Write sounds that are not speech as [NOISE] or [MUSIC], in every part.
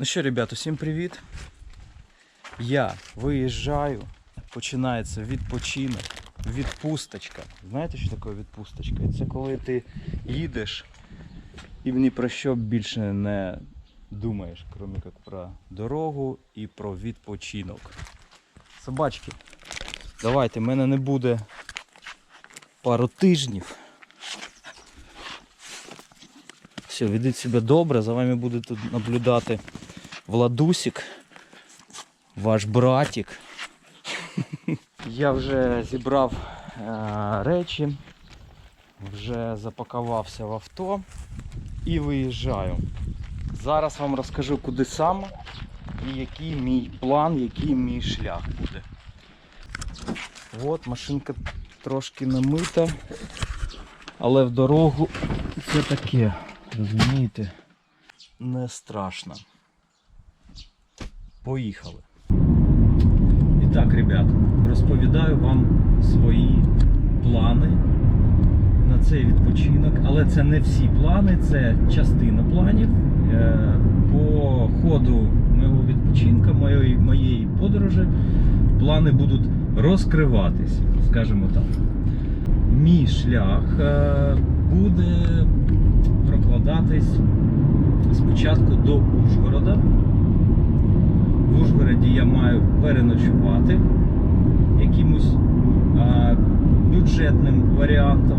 Ну що, ребят, усім привіт. Я виїжджаю, починається відпочинок, відпусточка. Знаєте, що таке відпусточка? Це коли ти їдеш і ні про що більше не думаєш, крім як про дорогу і про відпочинок. Собачки, давайте, мене не буде пару тижнів. Все, ведіть себе добре, за вами буде тут наблюдати Владусик, ваш братик. Я вже зібрав е, речі, вже запакувався в авто і виїжджаю. Зараз вам розкажу, куди саме і який мій план, який мій шлях буде. От машинка трошки намита, але в дорогу це таке, розумієте, не страшно. Поїхали. І так, ребят, розповідаю вам свої плани на цей відпочинок, але це не всі плани, це частина планів. Е, По ходу моєго відпочинку, моєї, моєї подорожі, плани будуть розкриватись, скажімо так. Мій шлях е, буде прокладатись спочатку до Ужгорода. В Ужгороді я маю переночувати якимось а, бюджетним варіантом.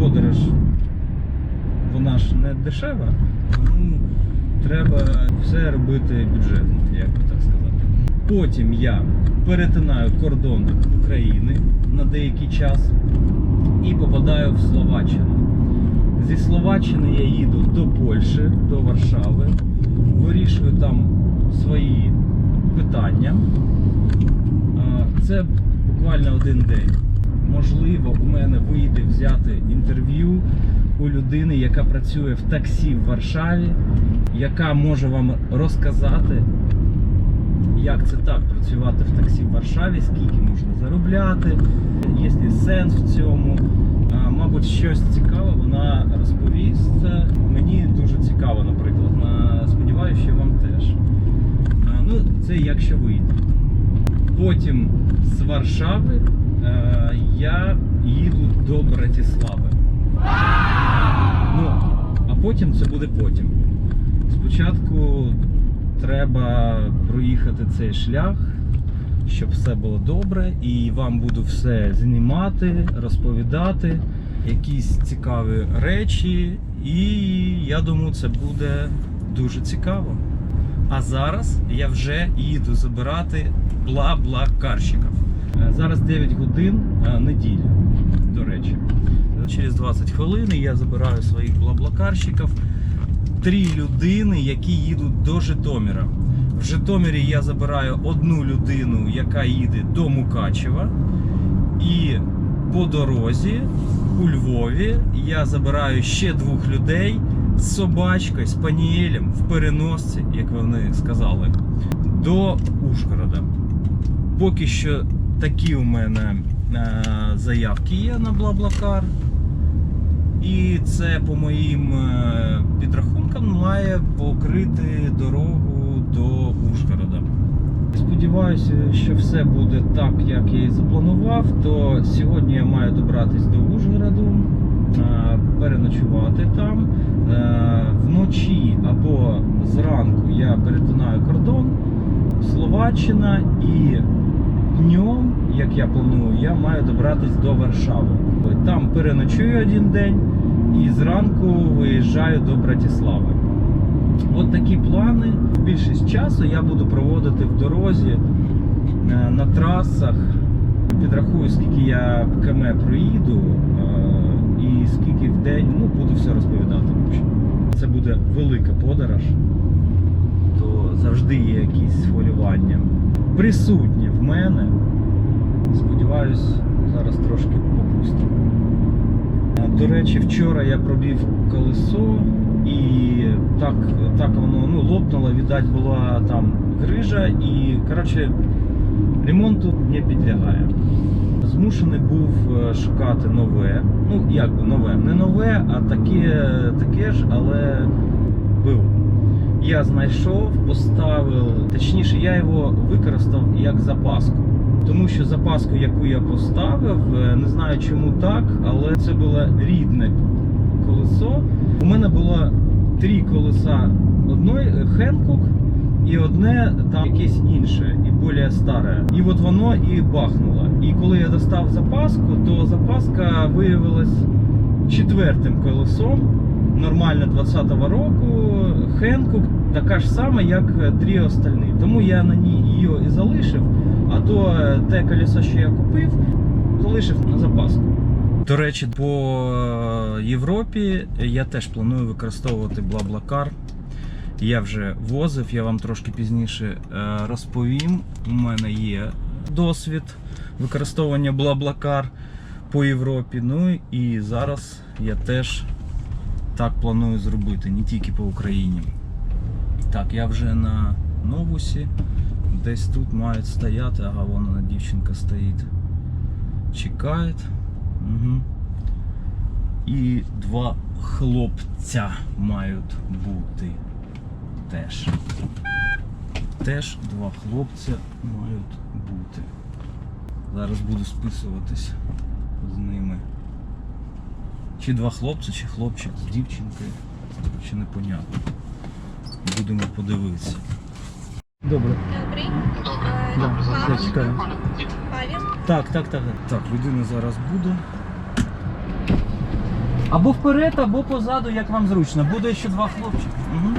Подорож вона ж не дешева, тому треба все робити бюджетно, як би так сказати. Потім я перетинаю кордон України на деякий час і попадаю в Словаччину. Зі Словаччини я їду до Польщі, до Варшави, вирішую там свої питання. А, Це буквально один день. Можливо, у мене вийде взяти інтерв'ю у людини, яка працює в таксі в Варшаві, яка може вам розказати, як це так працювати в таксі в Варшаві, скільки можна заробляти, є ли сенс в цьому. Мабуть, щось цікаве вона розповість. Мені дуже цікаво, наприклад. На- Сподіваюся, що вам теж. Ну, це якщо вийде. Потім з Варшави е, я їду до Братислави. Ну, а потім це буде потім. Спочатку треба проїхати цей шлях, щоб все було добре, і вам буду все знімати, розповідати, якісь цікаві речі, і я думаю, це буде дуже цікаво. А зараз я вже їду забирати бла-бла-карщиків. Е, Зараз 9 годин е, неділя, до речі. Через 20 хвилин я забираю своїх бла-блакарщиків. Три людини, які їдуть до Житомира. В Житомирі я забираю одну людину, яка їде до Мукачева. І по дорозі у Львові я забираю ще двох людей з собачкою, з паніелем в переносці, як вони сказали, до Ужгорода. Поки що такі у мене е, заявки є на Блаблакар. І це по моїм е, підрахункам має покрити дорогу до Ужгорода. Сподіваюся, що все буде так, як я і запланував. То сьогодні я маю добратись до Ужгороду, переночувати там. Е, Вночі або зранку я перетинаю кордон, Словаччина і днем, як я планую, я маю добратись до Варшави. Там переночую один день і зранку виїжджаю до Братислави. От такі плани. Більшість часу я буду проводити в дорозі е, на трасах. Підрахую, скільки я км проїду е, і скільки в день, ну буду все розповідати. Це буде велика подорож, то завжди є якісь хвилювання. Присутні в мене. Сподіваюсь, зараз трошки попустимо. До речі, вчора я пробив колесо і так, так воно ну, лопнуло, віддать була там грижа і коротше, ремонту не підлягає. Змушений був е, шукати нове. Ну, як би нове, не нове, а таке, таке ж, але було. я знайшов, поставив, точніше, я його використав як запаску. Тому що запаску, яку я поставив, е, не знаю чому так, але це було рідне колесо. У мене було три колеса. Одне Хенкок і одне там якесь інше, і більш старе. І от воно і бахнуло. І коли я достав запаску, то запаска виявилась четвертим колесом. Нормально 20-го року. Хенкок така ж сама, як три остальні. Тому я на ній її і залишив. А то е, те колесо, що я купив, залишив на запаску. До речі, по е, Європі я теж планую використовувати BlaBlaCar. Я вже возив, я вам трошки пізніше е, розповім. У мене є досвід використовування BlaBlaCar по Європі. Ну і зараз я теж так планую зробити, не тільки по Україні. Так, я вже на новусі. Десь тут мають стояти. Ага, вон вона дівчинка стоїть. Чекає. Угу. І два хлопця мають бути теж. Теж два хлопця мають бути. Зараз буду списуватись з ними. Чи два хлопці, чи хлопчик з дівчинкою. Чи непонятно. Будемо подивитися. Добре. Добрий. Да, Е, я Павел? чекаю. Так, так, так. Так, людина зараз буде. Або вперед, або позаду, як вам зручно. Буде ще два хлопчики. Угу.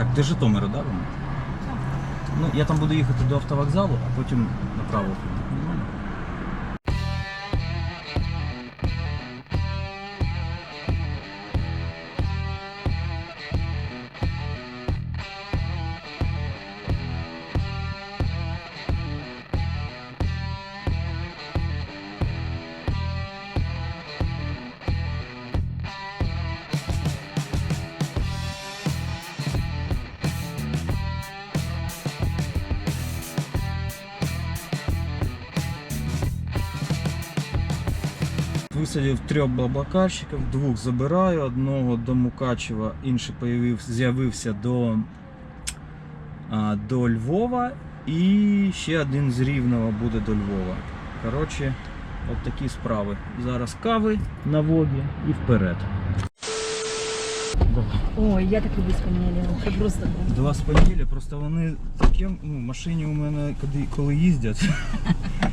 Так, ти Житомира, да? Так. Ну, я там буду їхати до автовокзалу, а потім направо. Нормально? Висадив трьох блаблакарщиків, двох забираю, одного до Мукачева, інший з'явився до, до Львова і ще один з Рівного буде до Львова. Коротше, от такі справи. Зараз кави на воді і вперед. Ой, я так люблю спанієлі. Це просто Два споділля, просто вони такі, ну, в машині у мене коли їздять. [LAUGHS]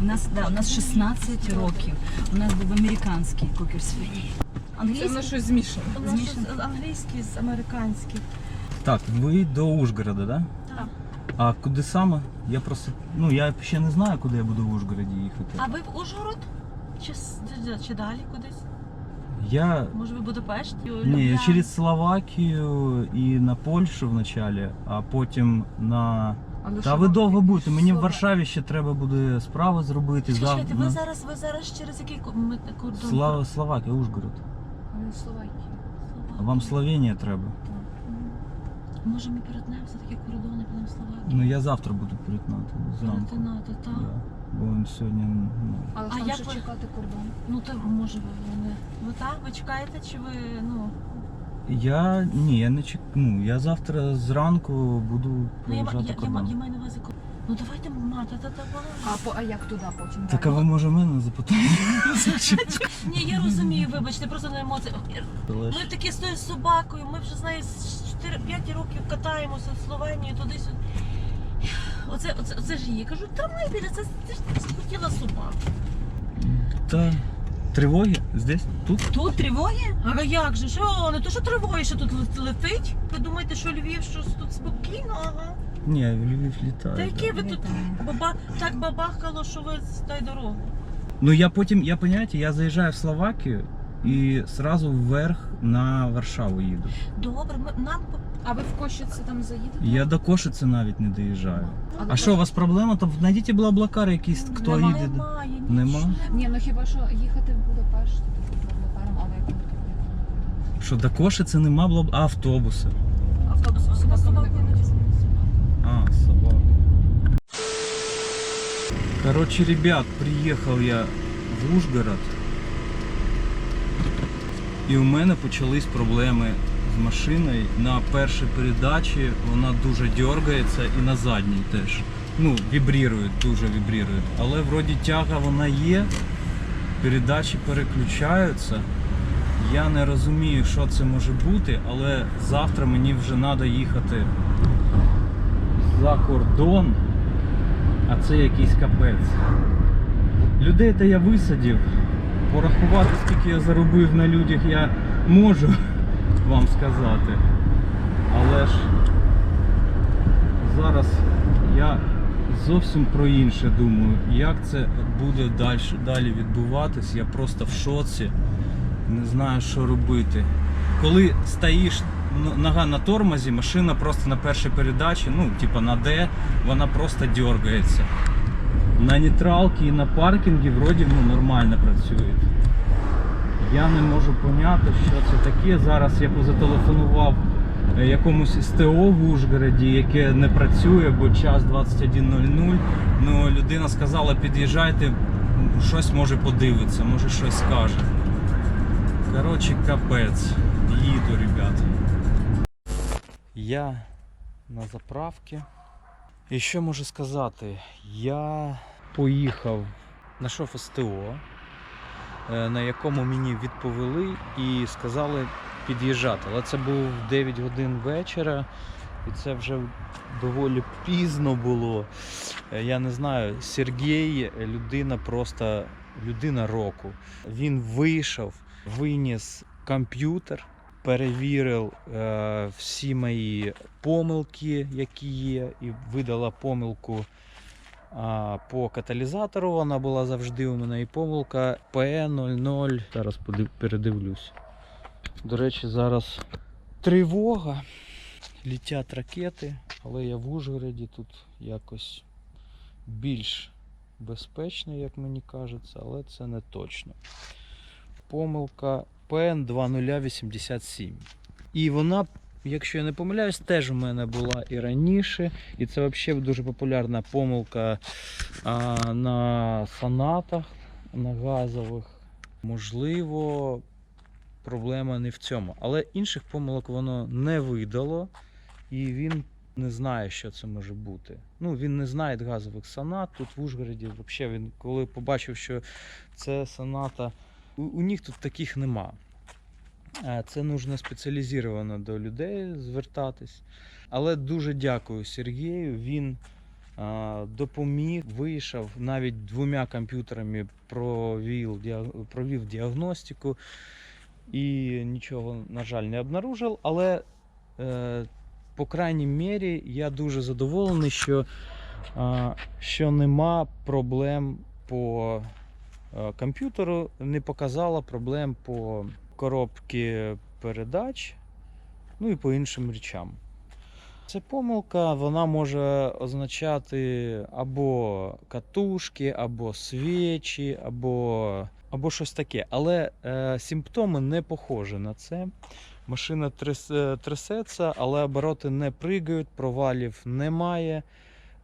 у нас да, у нас 16 років. У нас був американський кокер свині. Це воно щось змішане. У нас щось англійський з американських. Так, ви до Ужгорода, да? Так. А куди саме? Я просто. Ну я ще не знаю, куди я буду в Ужгороді їхати. А ви в Ужгород? Чи, с- чи- чи далі кудись? Я. Може ви Будапешт? Ні, я через Словакію і на Польщу вначалі, а потім на. Але Та що ви довго будете. Мені в Варшаві ще треба буде справи зробити. Чекайте, зав- ви зараз, ви зараз через який ко- ми- кордон? Слава Словакія, Ужгород. Але Словакія. А вам Словенія треба. Може ми перетнемося такі кордони, будемо в Словакії? Ну я завтра буду перетнати зранку. Перетинати, так? Да. Бо він сьогодні. Ну, Але А там як ще ви- чекати кордон. Ну то може ви вони. Ви так? Ви чекаєте, чи ви ну? Я ні, я не чек... Ну, я завтра зранку буду Ну я, проїжджати я, я, кордон. я маю на увазі ко- Ну давайте мати, та та А, по, а як туди потім? Так а ви може мене запитати? [LAUGHS] Ні, я розумію, вибачте, просто на емоції. Ми такі з тою собакою, ми вже знає, з 4-5 років катаємося в Словенію туди-сюди. Оце, оце, оце ж її. Кажу, тримай біля, це ти ж ти ж хотіла собаку. Та тривоги здесь? Тут? Тут тривоги? А як же? Що? Не то, що тривоги, що тут летить. Ви думаєте, що Львів щось тут спокійно? Ага. Ні, в Львів літає. Та які ви тут баба так бабахало, що ви дай дорогу. Ну я потім, я поняття, я заїжджаю в Словакію і сразу вверх на Варшаву їду. Добре, ми, нам А ви в Кощиці там заїдете? Я до Кошиці навіть не доїжджаю. Але А що, у вас проблема? То знайдіть блаблакар якийсь, хто немає, їде. немає, Нема? Ні, ну хіба що їхати в Будапешт, тоді Блаблакаром, але як Що до Кошиці нема блаб... а автобуси. Автобус А собаку собаку не не. А, собака. Короче, ребят, приехал я в Ужгород. І у мене почались проблеми машиною. На першій передачі вона дуже дергається і на задній теж. Ну, вібрірує, дуже вібрірує. Але вроді тяга вона є, передачі переключаються. Я не розумію, що це може бути, але завтра мені вже треба їхати за кордон, а це якийсь капець. Людей то я висадив. Порахувати, скільки я заробив на людях, я можу вам сказати. Але ж зараз я зовсім про інше думаю. Як це буде далі, далі відбуватись, я просто в шоці. Не знаю, що робити. Коли стоїш нога на тормозі, машина просто на першій передачі, ну, типа на D, вона просто дергається. На нейтралці і на паркінгі вроді ну, нормально працюють. Я не можу поняти, що це таке. Зараз я позателефонував е, якомусь СТО в Ужгороді, яке не працює, бо час 21.00. Ну, людина сказала, під'їжджайте, щось може подивитися, може щось скаже. Коротше, капець. Їду, ребят. Я на заправці. І що можу сказати? Я поїхав, знайшов СТО, на якому мені відповіли і сказали під'їжджати. Але це був 9 годин вечора, і це вже доволі пізно було. Е, Я не знаю, Сергій людина просто людина року. Він вийшов, виніс комп'ютер, перевірив е, всі мої помилки, які є, і видала помилку по каталізатору. Вона була завжди у мене і помилка PE00. Зараз передивлюсь. До речі, зараз тривога. Літять ракети, але я в Ужгороді тут якось більш безпечно, як мені кажеться, але це не точно. Помилка PN2087. І вона, якщо я не помиляюсь, теж у мене була і раніше. І це взагалі дуже популярна помилка а, на сонатах, на газових. Можливо, проблема не в цьому. Але інших помилок воно не видало, і він не знає, що це може бути. Ну, він не знає газових сонат. Тут в Ужгороді, взагалі, він коли побачив, що це соната, у, у них тут таких нема. Це нужно спеціалізовано до людей звертатись. Але дуже дякую Сергію. Він допоміг, вийшов навіть двома комп'ютерами провів, провів діагностику і нічого, на жаль, не обнаружив. Але, е, по крайній мірі, я дуже задоволений, що, що нема проблем по е, комп'ютеру, не показала проблем по коробки передач, ну і по іншим речам. Ця помилка вона може означати або катушки, або свічі, або, або щось таке. Але е, симптоми не похожі на це. Машина тряс, е, трясеться, але обороти не пригають, провалів немає.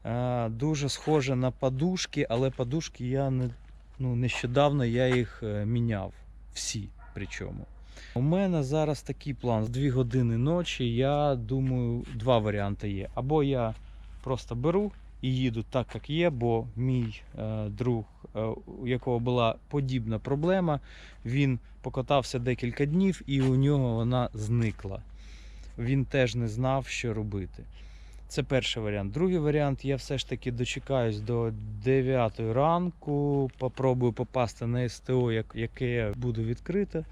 Е, дуже схоже на подушки, але подушки я не, ну, нещодавно я їх е, міняв. Всі причому. У мене зараз такий план. З 2 години ночі. Я думаю, два варіанти є. Або я просто беру і їду так, як є, бо мій е, друг, е, у якого була подібна проблема, він покатався декілька днів і у нього вона зникла. Він теж не знав, що робити. Це перший варіант. Другий варіант, я все ж таки дочекаюсь до 9 ранку, попробую попасти на СТО, яке буде відкрите.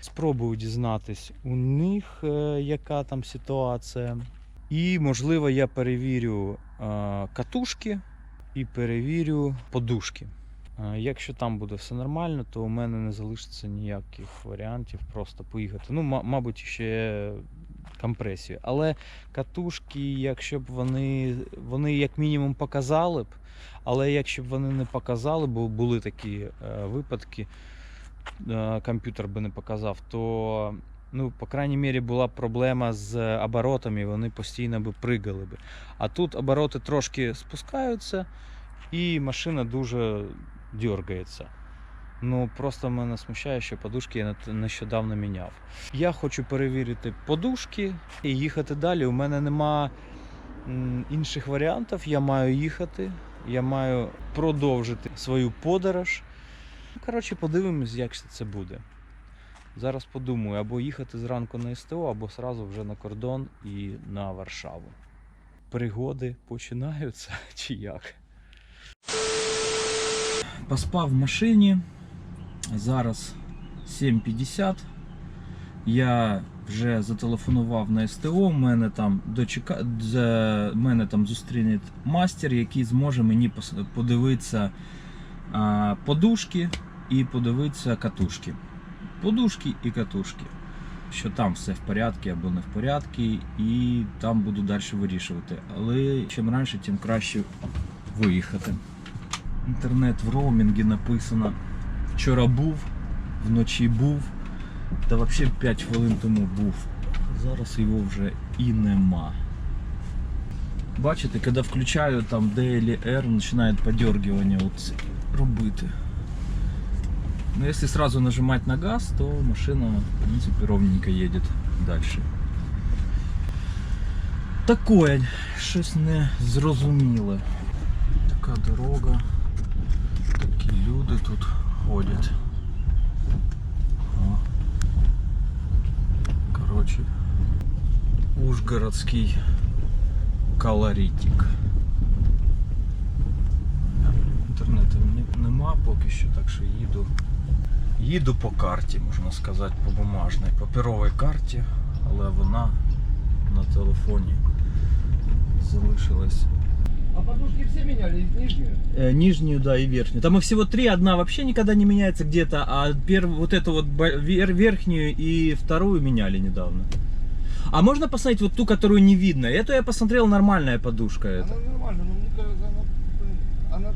Спробую дізнатись у них, е, яка там ситуація. І, можливо, я перевірю е, катушки і перевірю подушки. Е, Якщо там буде все нормально, то у мене не залишиться ніяких варіантів просто поїхати. Ну, мабуть, ще компресію. Але катушки, якщо б вони, вони як мінімум показали б, але якщо б вони не показали, бо були такі е, випадки, е, комп'ютер би не показав, то, ну, по крайній мірі, була б проблема з оборотами, вони постійно би пригали би. А тут обороти трошки спускаються, і машина дуже дергається. Ну просто мене смущає, що подушки я нещодавно міняв. Я хочу перевірити подушки і їхати далі. У мене нема інших варіантів. Я маю їхати, я маю продовжити свою подорож. Ну, Коротше, подивимось, як це буде. Зараз подумаю, або їхати зранку на СТО, або сразу вже на кордон і на Варшаву. Пригоди починаються [LAUGHS] чи як? Поспав в машині. Зараз 7.50. Я вже зателефонував на СТО. Мене там дочека... мене там зустріне мастер, який зможе мені подивитися подушки і подивитися катушки. Подушки і катушки. Що там все в порядку або не в порядку, і там буду далі вирішувати. Але чим раніше, тим краще виїхати. Інтернет в роумінгі написано. Вчора був, вночі був, та взагалі 5 хвилин тому був. Зараз його вже і нема. Бачите, коли включаю там DLR, починає подергивання от робити. Но если сразу нажимать на газ, то машина, в принципе, ровненько едет дальше. Такое, щось не зрозуміле. Така дорога, такі люди тут Ходять. Короче, Ужгородський колоритик. Інтернету нема поки що, так що їду. Їду по карті, можна сказати, по бумажній, паперовій карті, але вона на телефоні залишилась. А подушки все меняли, нижнюю? Э, нижнюю, да, и верхнюю. Там их всего три, одна вообще никогда не меняется где-то, а пер... вот эту вот верхнюю и вторую меняли недавно. А можно посмотреть вот ту, которую не видно? Эту я посмотрел, нормальная подушка. Она нормально, но мне кажется, она, она,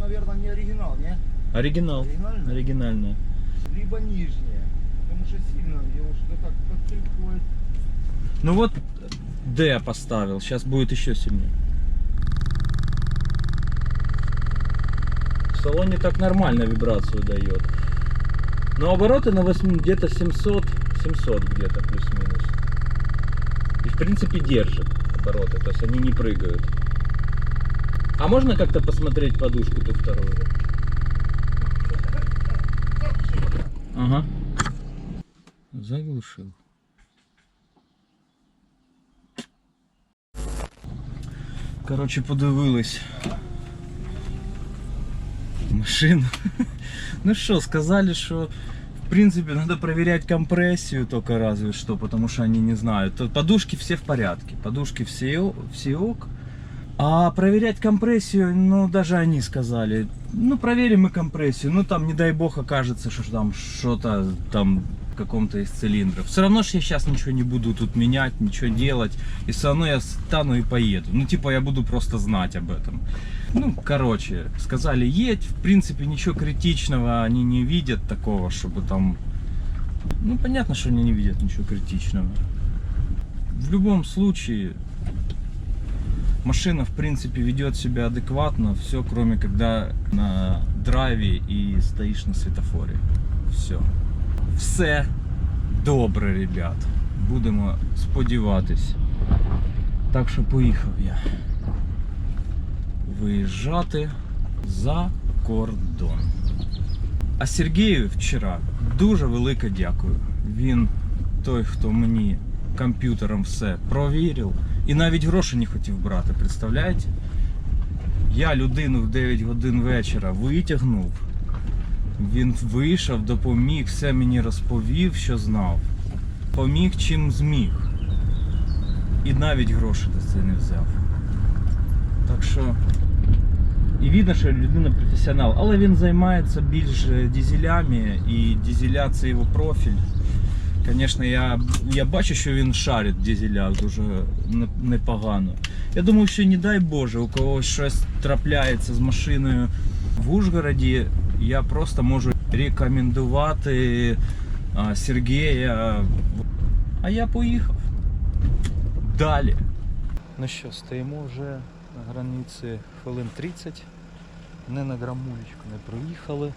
наверное, не оригинал, не? Оригинал. Оригинальная? Оригинальная. Либо нижняя. Потому что сильно девушка так подстрихивает. Ну вот D поставил, сейчас будет еще сильнее. В салоне так нормально вибрацию дает. Но обороты на 8 где-то 700, 700 где-то плюс-минус. И в принципе держит обороты, то есть они не прыгают. А можно как-то посмотреть подушку ту вторую? Ага. Заглушил. Коротше, подивились. Машину. [LAUGHS] Ну що, сказали, що в принципе надо проверять компрессию только разве что, потому что они не знают. Подушки все в порядке, подушки все, все ок. А проверять компрессию, ну даже они сказали, ну проверим мы компрессию, ну там не дай бог окажется, что там что-то там в каком-то из цилиндров. Все равно ж я сейчас ничего не буду тут менять, ничего делать, и все равно я стану и поеду. Ну типа я буду просто знать об этом. Ну, короче, сказали едь, в принципе ничего критичного они не видят такого, чтобы там... Ну понятно, что они не видят ничего критичного. В любом случае, машина в принципе ведет себя адекватно, все кроме когда на драйве и стоишь на светофоре. Все. Все добре, ребят. Будемо сподіватись. Так що поїхав я виїжджати за кордон. А Сергію вчора дуже велике дякую. Він той, хто мені комп'ютером все провірив і навіть гроші не хотів брати, представляєте? Я людину в 9 годин вечора витягнув. Він вийшов, допоміг, все мені розповів, що знав. Поміг чим зміг. І навіть гроші за це не взяв. Так що. І видно, що людина професіонал, але він займається більш дизелями і дизеля це його профіль. Звісно, я, я бачу, що він шарить в дизелях дуже непогано. Я думаю, що не дай Боже, у когось щось трапляється з машиною в Ужгороді, я просто можу рекомендувати Сергія. А я поїхав. Далі. Ну що, стоїмо вже на границі хвилин 30. Не на грамулечку не проїхали.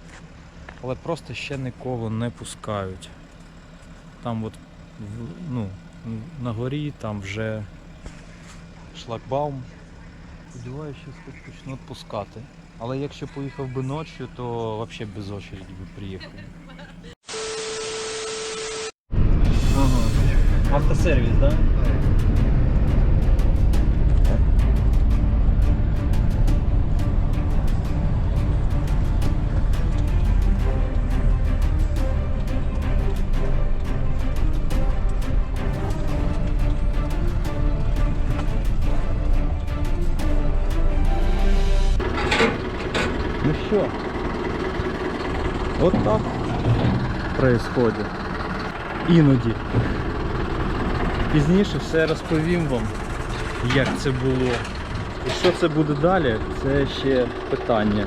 але просто ще нікого не пускають. Там от ну, на горі там вже шлагбаум. Сподіваюся, що почнуть пускати. Але якщо поїхав би ночі, то взагалі без очереди би приїхав. Ага. Автосервіс, так? Да? Происходит. Іноді. Пізніше все розповім вам, як це було. І що це буде далі, це ще питання.